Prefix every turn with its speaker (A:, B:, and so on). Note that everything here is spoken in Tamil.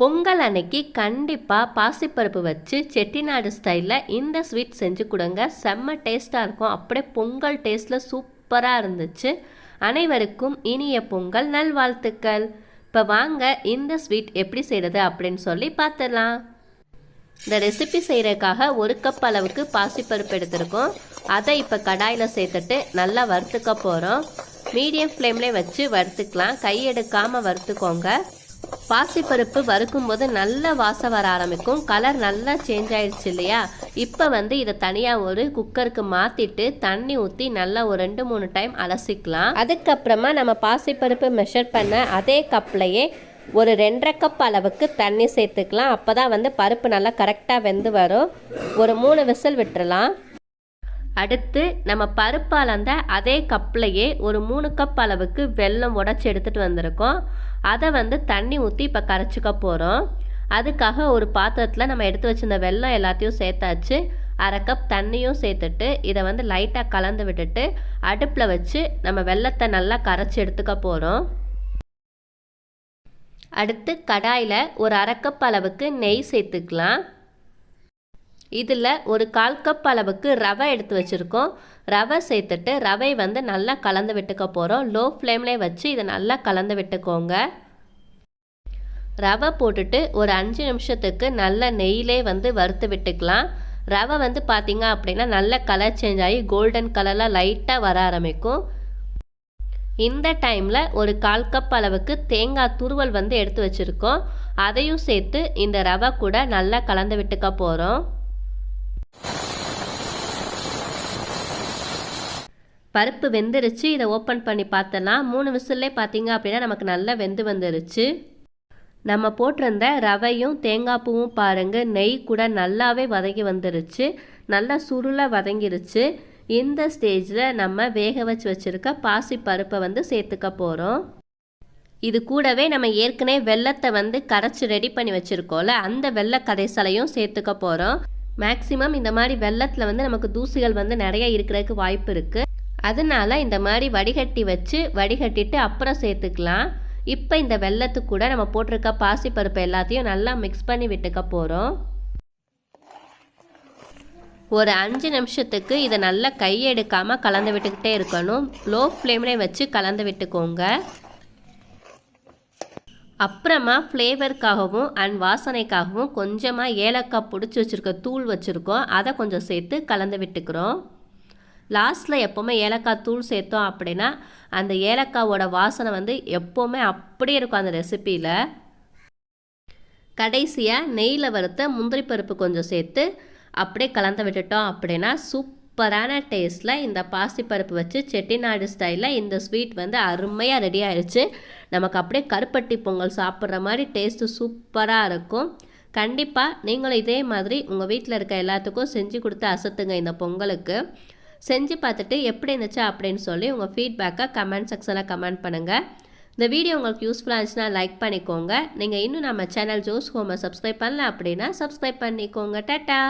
A: பொங்கல் அன்னைக்கு கண்டிப்பாக பாசிப்பருப்பு வச்சு செட்டிநாடு ஸ்டைலில் இந்த ஸ்வீட் செஞ்சு கொடுங்க. செம்ம டேஸ்ட்டாக இருக்கும். அப்படியே பொங்கல் டேஸ்ட்டில் சூப்பராக இருந்துச்சு. அனைவருக்கும் இனிய பொங்கல் நல்வாழ்த்துக்கள். இப்போ வாங்க இந்த ஸ்வீட் எப்படி செய்கிறது அப்படின்னு சொல்லி பார்த்துடலாம் இந்த ரெசிபி செய்கிறதுக்காக ஒரு கப் அளவுக்கு பாசிப்பருப்பு எடுத்திருக்கோம். அதை இப்போ கடாயில் சேர்த்துட்டு நல்லா வறுத்துக்க போகிறோம் மீடியம் ஃப்ளேம்லேயே வச்சு வறுத்துக்கலாம். கை எடுக்காமல் வறுத்துக்கோங்க. பாசிப்பருப்பு வறுக்கும் போது நல்ல வாசம் வர ஆரம்பிக்கும். கலர் நல்லா சேஞ்ச் ஆயிடுச்சு இல்லையா? இப்போ வந்து இதை தனியாக ஒரு குக்கருக்கு மாற்றிட்டு தண்ணி ஊற்றி நல்லா ஒரு ரெண்டு மூணு டைம் அலசிக்கலாம். அதுக்கப்புறமா நம்ம பாசிப்பருப்பு மெஷர் பண்ண அதே கப்லையே ஒரு ரெண்டரை கப் அளவுக்கு தண்ணி சேர்த்துக்கலாம். அப்போ தான் வந்து பருப்பு நல்லா கரெக்டாக வெந்து வரும். ஒரு மூணு விசில் விட்டுறலாம். அடுத்து நம்ம பருப்பால் அந்த அதே கப்லையே ஒரு மூணு கப் அளவுக்கு வெல்லம் உடச்சி எடுத்துகிட்டு வந்திருக்கோம். அதை வந்து தண்ணி ஊற்றி இப்போ கரைச்சிக்க போகிறோம் அதுக்காக ஒரு பாத்திரத்தில் நம்ம எடுத்து வச்சிருந்த வெல்லம் எல்லாத்தையும் சேர்த்தாச்சு. அரை கப் தண்ணியும் சேர்த்துட்டு இதை வந்து லைட்டாக கலந்து விட்டுட்டு அடுப்பில் வச்சு நம்ம வெல்லத்தை நல்லா கரைச்சி எடுத்துக்க போகிறோம் அடுத்து கடாயில் ஒரு அரை கப் அளவுக்கு நெய் சேர்த்துக்கலாம். இதில் ஒரு கால் கப் அளவுக்கு ரவை எடுத்து வச்சுருக்கோம். ரவை சேர்த்துட்டு ரவை வந்து நல்லா கலந்து விட்டுக்க போகிறோம் லோ ஃப்ளேம்லேயே வச்சு இதை நல்லா கலந்து விட்டுக்கோங்க. ரவை போட்டுட்டு ஒரு அஞ்சு நிமிஷத்துக்கு நல்ல நெய்யிலே வந்து வறுத்து விட்டுக்கலாம். ரவை வந்து பார்த்திங்க அப்படின்னா நல்ல கலர் சேஞ்ச் ஆகி கோல்டன் கலரில் லைட்டாக வர ஆரம்பிக்கும். இந்த டைமில் ஒரு கால் கப் அளவுக்கு தேங்காய் துருவல் வந்து எடுத்து வச்சுருக்கோம். அதையும் சேர்த்து இந்த ரவை கூட நல்லா கலந்து விட்டுக்க போகிறோம் பருப்பு வெந்துருச்சு. இதை ஓப்பன் பண்ணி பார்த்தலாம் மூணு விசில்லே பார்த்தீங்க அப்படின்னா நமக்கு நல்லா வெந்து வந்துருச்சு. நம்ம போட்டிருந்த ரவையும் தேங்காய் பூவும் பாருங்கள் நெய் கூட நல்லாவே வதங்கி வந்துருச்சு. நல்லா சுருளாக வதங்கிருச்சு. இந்த ஸ்டேஜில் நம்ம வேக வச்சு வச்சுருக்க பாசி பருப்பை வந்து சேர்த்துக்க போகிறோம் இது கூடவே நம்ம ஏற்கனவே வெள்ளத்தை வந்து கரைச்சி ரெடி பண்ணி வச்சுருக்கோம்ல அந்த வெள்ளை கரைசலையும் சேர்த்துக்க போகிறோம் மேக்ஸிமம் இந்த மாதிரி வெள்ளத்தில் வந்து நமக்கு தூசிகள் வந்து நிறைய இருக்கிறதுக்கு வாய்ப்பு இருக்குது அதனால இந்த மாதிரி வடிகட்டி வச்சு வடிகட்டிட்டு அப்புறம் சேர்த்துக்கலாம். இப்போ இந்த வெள்ளத்துக்கு கூட நம்ம போட்டிருக்க பாசிப்பருப்பு எல்லாத்தையும் நல்லா மிக்ஸ் பண்ணி விட்டுக்க போகிறோம் ஒரு அஞ்சு நிமிஷத்துக்கு இதை நல்லா கையெடுக்காமல் கலந்து விட்டுக்கிட்டே இருக்கணும். லோ ஃப்ளேம்லேயே வச்சு கலந்து விட்டுக்கோங்க. அப்புறமா ஃப்ளேவருக்காகவும் அண்ட் வாசனைக்காகவும் கொஞ்சமாக ஏலக்காய் பிடிச்சி வச்சுருக்க தூள் வச்சுருக்கோம். அதை கொஞ்சம் சேர்த்து கலந்து விட்டுக்கிறோம். லாஸ்ட்டில் எப்போவுமே ஏலக்காய் தூள் சேர்த்தோம் அப்படின்னா அந்த ஏலக்காவோட வாசனை வந்து எப்போவுமே அப்படியே இருக்கும் அந்த ரெசிப்பியில் கடைசியாக நெய்யில் வறுத்த முந்திரி பருப்பு கொஞ்சம் சேர்த்து அப்படியே கலந்து விட்டுட்டோம் அப்படின்னா சூப்பரான டேஸ்ட்டில் இந்த பாசிப்பருப்பு வச்சு செட்டிநாடு ஸ்டைலில் இந்த ஸ்வீட் வந்து அருமையாக ரெடி ஆயிடுச்சு நமக்கு அப்படியே கருப்பட்டி பொங்கல் சாப்பிட்ற மாதிரி டேஸ்ட்டு சூப்பராக இருக்கும். கண்டிப்பாக நீங்களும் இதே மாதிரி உங்கள் வீட்டில் இருக்க எல்லாத்துக்கும் செஞ்சு கொடுத்து அசத்துங்க இந்த பொங்கலுக்கு. செஞ்சு பார்த்துட்டு எப்படி இருந்துச்சு அப்படின்னு சொல்லி உங்கள் ஃபீட்பேக்கை கமெண்ட் செக்ஷனில் கமெண்ட் பண்ணுங்கள் இந்த வீடியோ உங்களுக்கு யூஸ்ஃபுல்லாக இருந்துச்சுன்னா லைக் பண்ணிக்கோங்க. நீங்கள் இன்னும் நம்ம சேனல் ஜோஸ் ஹோமை சப்ஸ்கிரைப் பண்ணல அப்படின்னா சப்ஸ்கிரைப் பண்ணிக்கோங்க. டாட்டா!